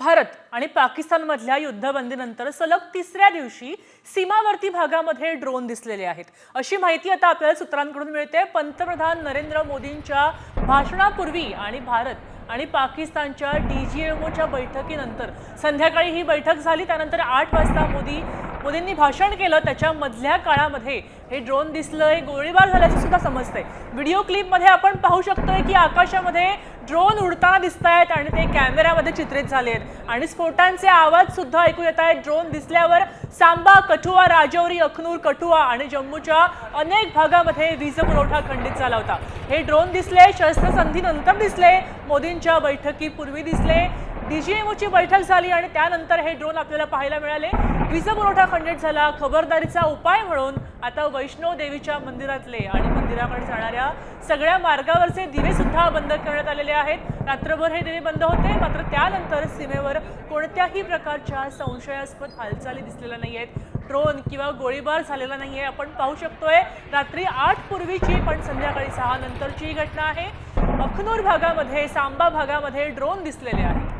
भारत आणि पाकिस्तानमधल्या युद्धबंदीनंतर सलग तिसऱ्या दिवशी सीमावर्ती भागामध्ये ड्रोन दिसलेले आहेत. अशी माहिती आता आपल्याला सूत्रांकडून मिळते. पंतप्रधान नरेंद्र मोदींच्या भाषणापूर्वी आणि भारत आणि पाकिस्तानच्या डी जी एमओच्या बैठकीनंतर संध्याकाळी ही बैठक झाली. त्यानंतर आठ वाजता मोदी मोदींनी भाषण केलं. त्याच्यामधल्या काळामध्ये हे ड्रोन दिसलं हे गोळीबार झाल्याचं सुद्धा समजतंय. व्हिडिओ क्लिपमध्ये आपण पाहू शकतोय की आकाशामध्ये ड्रोन उडताना दिसत आहेत आणि ते कॅमेऱ्यामध्ये चित्रित झाले आहेत. आणि स्फोटांचे आवाज सुद्धा ऐकू येत आहेत. ड्रोन दिसल्यावर सांबा कठुआ राजौरी अखनूर कठुआ आणि जम्मूच्या अनेक भागामध्ये वीज पुरवठा खंडित झाला होता. हे ड्रोन दिसले शस्त्रसंधीनंतर दिसले. मोदींच्या बैठकीपूर्वी दिसले. डीजीएमओची बैठक झाली आणि त्यानंतर हे ड्रोन आपल्याला पाहायला मिळाले. वीज पुरवठा खंडित झाला. खबरदारीचा उपाय म्हणून आता वैष्णव देवीच्या मंदिरातले आणि मंदिराकडे जाणाऱ्या सगळ्या मार्गावरचे दिवे सुद्धा बंद करण्यात आलेले आहेत. रात्रभर हे दिवे बंद होते मात्र त्यानंतर सीमेवर कोणत्याही प्रकारच्या संशयास्पद हालचाली दिसलेल्या नाही आहेत ड्रोन किंवा गोळीबार झालेला नाही आहे आपण पाहू शकतोय. रात्री आठ पूर्वीची पण संध्याकाळी सहा नंतरची ही घटना आहे. अखनूर भागामध्ये सांबा भागामध्ये ड्रोन दिसलेले आहेत.